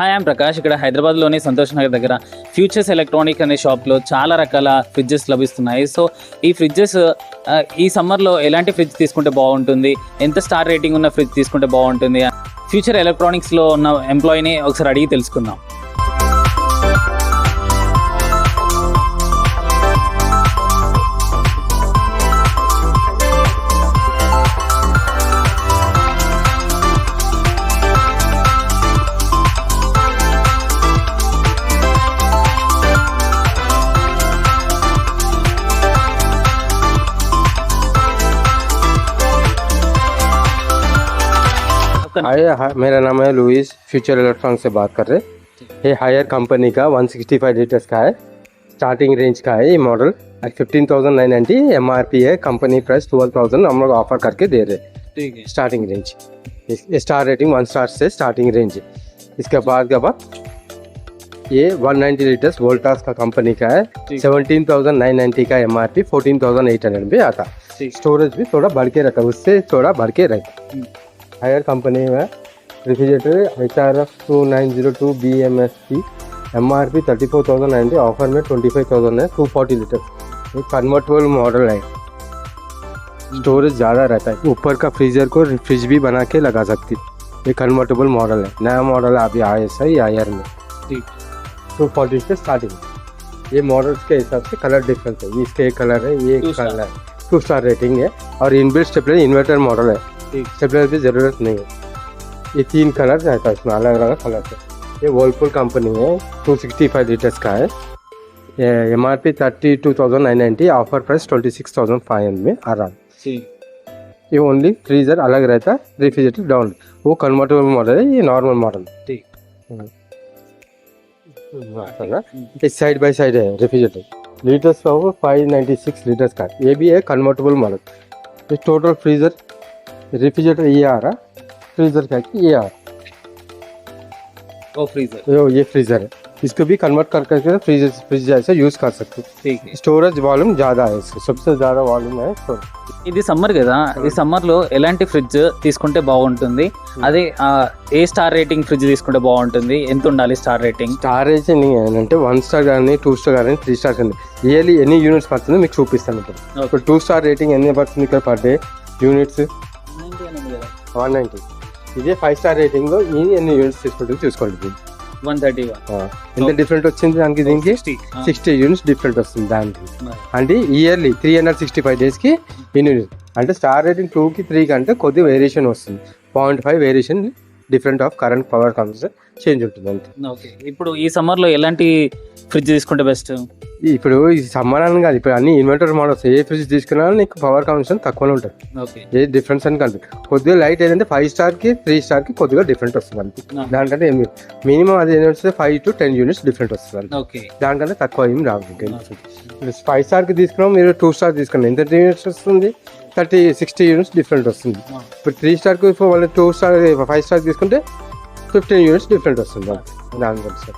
Hi I'm Prakash. ఇక్కడ హైదరాబాద్లోని సంతోష్ నగర్ దగ్గర ఫ్యూచర్స్ ఎలక్ట్రానిక్ అనే షాప్లో చాలా రకాల ఫ్రిడ్జెస్ లభిస్తున్నాయి. సో ఈ ఫ్రిడ్జెస్ ఈ సమ్మర్లో ఎలాంటి ఫ్రిడ్జ్ తీసుకుంటే బాగుంటుంది? ఎంత స్టార్ రేటింగ్ ఉన్న ఫ్రిడ్జ్ తీసుకుంటే బాగుంటుంది? ఫ్యూచర్ ఎలక్ట్రానిక్స్లో ఉన్న ఎంప్లాయీని ఒకసారి అడిగి తెలుసుకుందాం. हाय हाय, मेरा नाम है लुइस फ्यूचर इलेक्ट्रॉनिक से बात कर रहे हैं। ये हायर कंपनी का 165 लीटर्स का है स्टार्टिंग रेंज का है ये model fifteen thousand nine ninety M R P है कंपनी प्राइस ट्वेल्व थाउज़ेंड हम लोग ऑफ़र करके दे रहे हैं। Starting range star rating one star से स्टार्टिंग रेंज इसके बाद के बाद ये 190 लीटर्स वोल्टास का कंपनी का है ठीक। सेवनटीन थाउज़ेंड नाइन नाइन्टी का M R P fourteen thousand eight hundred भी आता। स्टोरेज भी थोड़ा बढ़ के रखा उससे थोड़ा बढ़ के रहे। हम्म। हायर कंपनी में refrigerator H R F two nine zero two B M S की M R P thirty four thousand ninety offer में ट्वेंटी फाइव थाउज़ेंड है टू फोर्टी लीटर ये कन्वर्टेबल मॉडल है। स्टोरेज ज़्यादा रहता है। ऊपर का फ्रीजर को फ्रिज भी बना के लगा सकती। ये कन्वर्टेबल मॉडल है। नया मॉडल है अभी आई आया सही हायर में टू फोर्टी से स्टार्टिंग ये मॉडल्स के हिसाब से कलर डिफरेंस है। इसके एक कलर है ये एक कलर है। टू स्टार रेटिंग है। और इनबिल्ट स्टेपलर इन्वर्टर मॉडल है। ठीक। स्टेपलर की ज़रूरत नहीं है। ये तीन कलर रहता है इसमें अलग अलग कलर है। ये वर्लपुल कंपनी है टू सिक्सटी फाइव लीटर्स का है। M R P thirty two thousand nine ninety offer price twenty six thousand five hundred में आ रहा है। ये ओनली फ्रीजर अलग रहता है रेफ्रिजरेटर डाउन वो कन्वर्टेबल मॉडल है ये नॉर्मल मॉडल ठीक। ये साइड बाय साइड है रेफ्रिजरेटर लीटर्स का होगा फाइव नाइन्टी सिक्स लीटर्स का ये भी है कन्वर्टेबल मॉडल ये टोटल फ्रीजर रेफ्रिजरेटर ये आ रहा फ्रीजर का ये आ रहा ओ फ्रीजर ये- ये फ्रीजर है इसको भी कन्वर्ट कर करके फ्रीजर फ्रिज जैसे यूज कर सकते ठीक है स्टोरेज वॉल्यूम ज़्यादा है इसका सबसे ज़्यादा वॉल्यूम है storage। ఇది సమ్మర్ కదా ఈ సమ్మర్ లో ఎలాంటి ఫ్రిడ్జ్ తీసుకుంటే బాగుంటుంది అదే ఆ, ఏ స్టార్ రేటింగ్ ఫ్రిడ్జ్ తీసుకుంటే బాగుంటుంది ఎంత ఉండాలి స్టార్ రేటింగ్ స్టారేజ్ ఏంటంటే వన్ స్టార్ కానీ టూ స్టార్ కానీ త్రీ స్టార్ కానీ ఇయర్లీ ఎన్ని యూనిట్స్ పడుతుందో మీకు చూపిస్తాను ఇప్పుడు ఇప్పుడు టూ స్టార్ రేటింగ్ ఎన్ని పడుతుంది ఇక్కడ per day units one ninety. ఇదే ఫైవ్ స్టార్ రేటింగ్ ఇది ఎన్ని యూనిట్స్ తీసుకుంటుంది చూసుకోండి. వన్ థర్టీ ఎంత డిఫరెంట్ వచ్చింది దానికి దీనికి? సిక్స్టీ యూనిట్స్ డిఫరెంట్ వస్తుంది దానికి. అంటే yearly three hundred sixty five డేస్కి ఇన్ని అంటే స్టార్ రేటింగ్ టూకి త్రీ కంటే కొద్ది వేరియేషన్ వస్తుంది. Point five variation different of current power comes change ఉంటుంది అంతే. ఓకే. ఇప్పుడు ఈ సమ్మర్లో ఎలాంటి ఫ్రిడ్జ్ తీసుకుంటే బెస్ట్? ఇప్పుడు ఈ సమ్మర్ అని కాదు ఇప్పుడు అన్ని ఇన్వర్టర్ మోడల్స్ ఏ ఫ్రిడ్జ్ తీసుకున్నా నీకు పవర్ కన్సన్ తక్కువనే ఉంటుంది ఓకే. ఏ డిఫరెన్స్ అని కనిపి కొద్దిగా లైట్ ఏదంటే ఫైవ్ స్టార్కి త్రీ స్టార్కి కొద్దిగా డిఫరెంట్ వస్తుంది అంతే. దానికంటే ఏమి మినిమం అది ఏంటి వస్తే five to ten units different వస్తుంది ఓకే. దానికంటే తక్కువ ఏం రాదు ఇప్పుడు ఫైవ్ స్టార్కి తీసుకున్నాం మీరు టూ స్టార్ తీసుకున్నాం. ఎంత యూనిట్స్ వస్తుంది? థర్టీ సిక్స్టీ యూనిట్స్ డిఫరెంట్ వస్తుంది. ఇప్పుడు త్రీ స్టార్కి వాళ్ళు టూ స్టార్ ఫైవ్ స్టార్ తీసుకుంటే ఫిఫ్టీన్ యూనిట్స్ డిఫరెంట్ వస్తుంది. దాని గురించి.